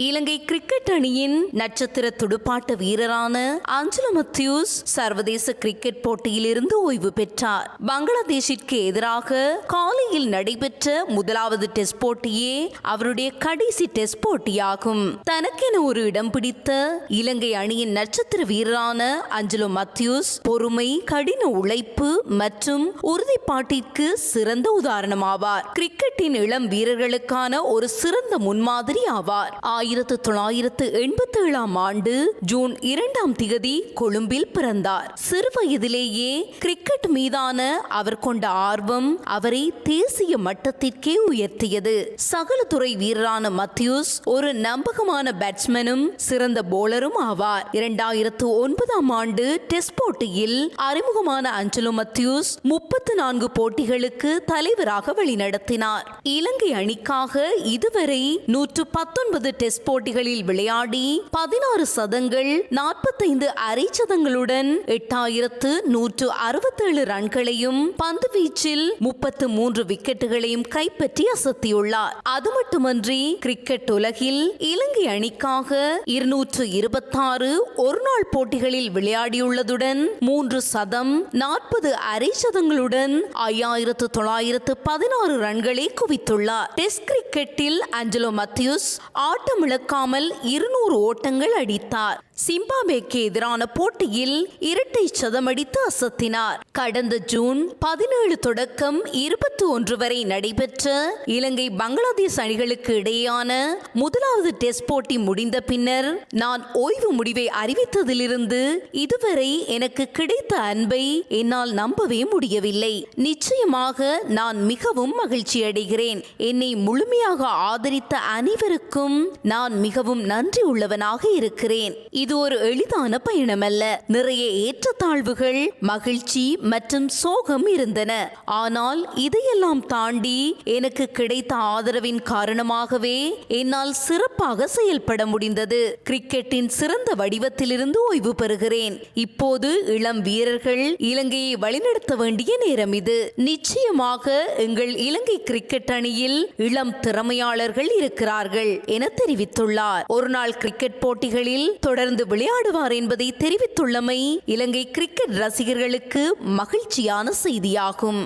இலங்கை cricket அணியின் நட்சத்திர துடுப்பாட்ட வீரரான அஞ்சலு மத்யூஸ் சர்வதேச கிரிக்கெட் போட்டியிலிருந்து ஓய்வு பெற்றார். பங்களாதேஷிற்கு எதிராக காலையில் நடைபெற்ற முதலாவது டெஸ்ட் போட்டியே அவருடைய கடைசி டெஸ்ட் போட்டியாகும். தனக்கென ஒரு இடம் பிடித்த இலங்கை அணியின் நட்சத்திர வீரரான அஞ்சலு மத்யூஸ் பொறுமை கடின உழைப்பு மற்றும் உறுதிப்பாட்டிற்கு சிறந்த உதாரணமாவார். கிரிக்கெட்டின் இளம் வீரர்களுக்கான ஒரு சிறந்த முன்மாதிரி ஆவார். ஆயிரத்து தொள்ளாயிரத்து எண்பத்தி ஏழாம் ஆண்டு ஜூன் இரண்டாம் திகதி கொழும்பில் பிறந்தார். சிறு வயதிலேயே கிரிக்கெட் மீதான அவர் கொண்ட ஆர்வம் அவரை தேசிய மட்டத்திற்கே உயர்த்தியது. சகல துறை வீரரான மத்யூஸ் ஒரு நம்பகமான பேட்ஸ்மேனும் சிறந்த போலரும் ஆவார். இரண்டாயிரத்து ஒன்பதாம் ஆண்டு டெஸ்ட் போட்டியில் அறிமுகமான அஞ்சலோ மத்யூஸ் முப்பத்தி நான்கு போட்டிகளுக்கு தலைவராக வழிநடத்தினார். இலங்கை அணிக்காக இதுவரை நூற்று பத்தொன்பது டெஸ்ட் போட்டிகளில் விளையாடி பதினாறு சதங்கள் நாற்பத்தைந்து அரை சதங்களுடன் எட்டாயிரத்து நூற்று அறுபத்தேழு ரன்களையும் பந்து வீச்சில் முப்பத்து மூன்று விக்கெட்டுகளையும் கைப்பற்றி அசத்தியுள்ளார். அது மட்டுமன்றி கிரிக்கெட் உலகில் இலங்கை அணிக்காக இருநூற்று இருபத்தாறு ஒருநாள் போட்டிகளில் விளையாடியுள்ளதுடன் மூன்று சதம் நாற்பது அரை சதங்களுடன் ஐயாயிரத்து தொள்ளாயிரத்து பதினாறு ரன்களை குவித்துள்ளார். டெஸ்ட் கிரிக்கெட்டில் அஞ்சலோ மத்யூஸ் ஆட்டமிழக்காமல் இருநூறு ஓட்டங்கள் அடித்தார். சிம்பாபேக்கு எதிரான போட்டியில் இரட்டை சதமடித்து அசத்தினார். கடந்த ஜூன் பதினேழு தொடக்கம் இருபத்தி ஒன்று வரை நடைபெற்ற இலங்கை பங்களாதேஷ் அணிகளுக்கு இடையேயான முதலாவது டெஸ்ட் போட்டி முடிந்த பின்னர் நான் ஓய்வு முடிவை அறிவித்ததிலிருந்து இதுவரை எனக்கு கிடைத்த அன்பை என்னால் நம்பவே முடியவில்லை. நிச்சயமாக நான் மிகவும் மகிழ்ச்சி அடைகிறேன். என்னை முழுமையாக ஆதரித்த அனைவருக்கும் நான் மிகவும் நன்றி உள்ளவனாக இருக்கிறேன். இது ஒரு எளிதான பயணமல்ல. நிறைய ஏற்றத்தாழ்வுகள் மகிழ்ச்சி மற்றும் சோகம் இருந்தன. ஆனால் இதையெல்லாம் தாண்டி எனக்கு கிடைத்த ஆதரவின் காரணமாகவே என்னால் சிறப்பாக செயல்பட முடிந்தது. கிரிக்கெட்டின் சிறந்த வடிவத்திலிருந்து ஓய்வு பெறுகிறேன். இப்போது இளம் வீரர்கள் இலங்கையை வழிநடத்த வேண்டிய நேரம் இது. நிச்சயமாக எங்கள் இலங்கை கிரிக்கெட் அணியில் இளம் திறமையாளர்கள் இருக்கிறார்கள் என தெரிவித்துள்ளார். ஒருநாள் கிரிக்கெட் போட்டிகளில் தொடர்ந்து தொடர்ந்து விளையாடுவார் என்பதை தெரிவித்துள்ளமை இலங்கை கிரிக்கெட் ரசிகர்களுக்கு மகிழ்ச்சியான செய்தியாகும்.